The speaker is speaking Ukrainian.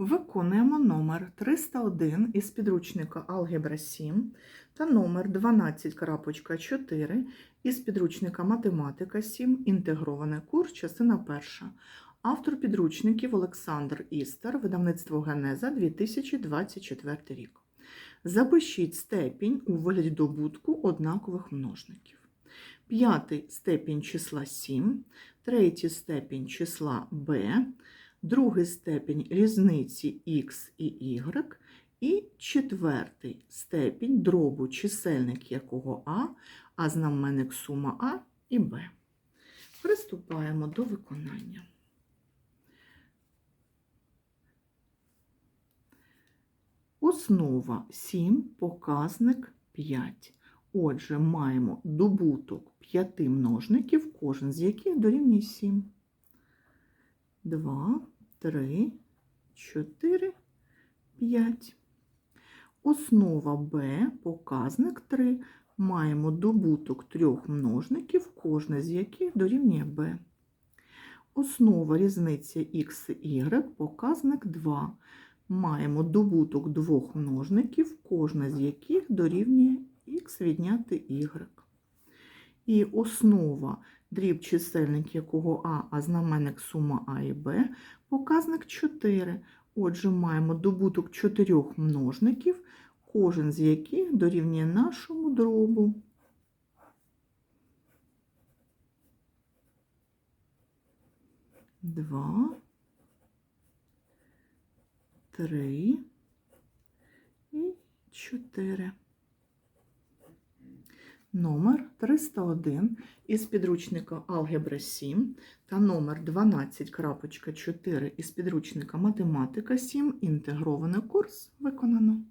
Виконуємо номер 301 із підручника Алгебра 7 та номер 12.4 із підручника Математика 7. Інтегрований курс, частина перша. Автор підручників Олександр Істер, видавництво Генеза 2024 рік. Запишіть степінь у вигляді добутку однакових множників. П'ятий степінь числа 7, третій степінь числа b, другий степінь різниці x і y, і четвертий степінь дробу чисельник якого а, а знаменник сума а і b. Приступаємо до виконання. Основа 7, показник 5. Отже, маємо добуток 5 множників, кожен з яких дорівнює 7. 2, 3, 4, 5. Основа b, показник 3. Маємо добуток трьох множників, кожне з яких дорівнює b. Основа різниця x і y, показник 2. Маємо добуток двох множників, кожне з яких дорівнює х відняти y. І основа дріб чисельник якого а, а знаменник сума а і b, показник 4. Отже, маємо добуток чотирьох множників, кожен з яких дорівнює нашому дробу. Два, три і чотири. Номер 301 із підручника Алгебра 7 та номер 12.4 із підручника Математика 7. Інтегрований курс виконано.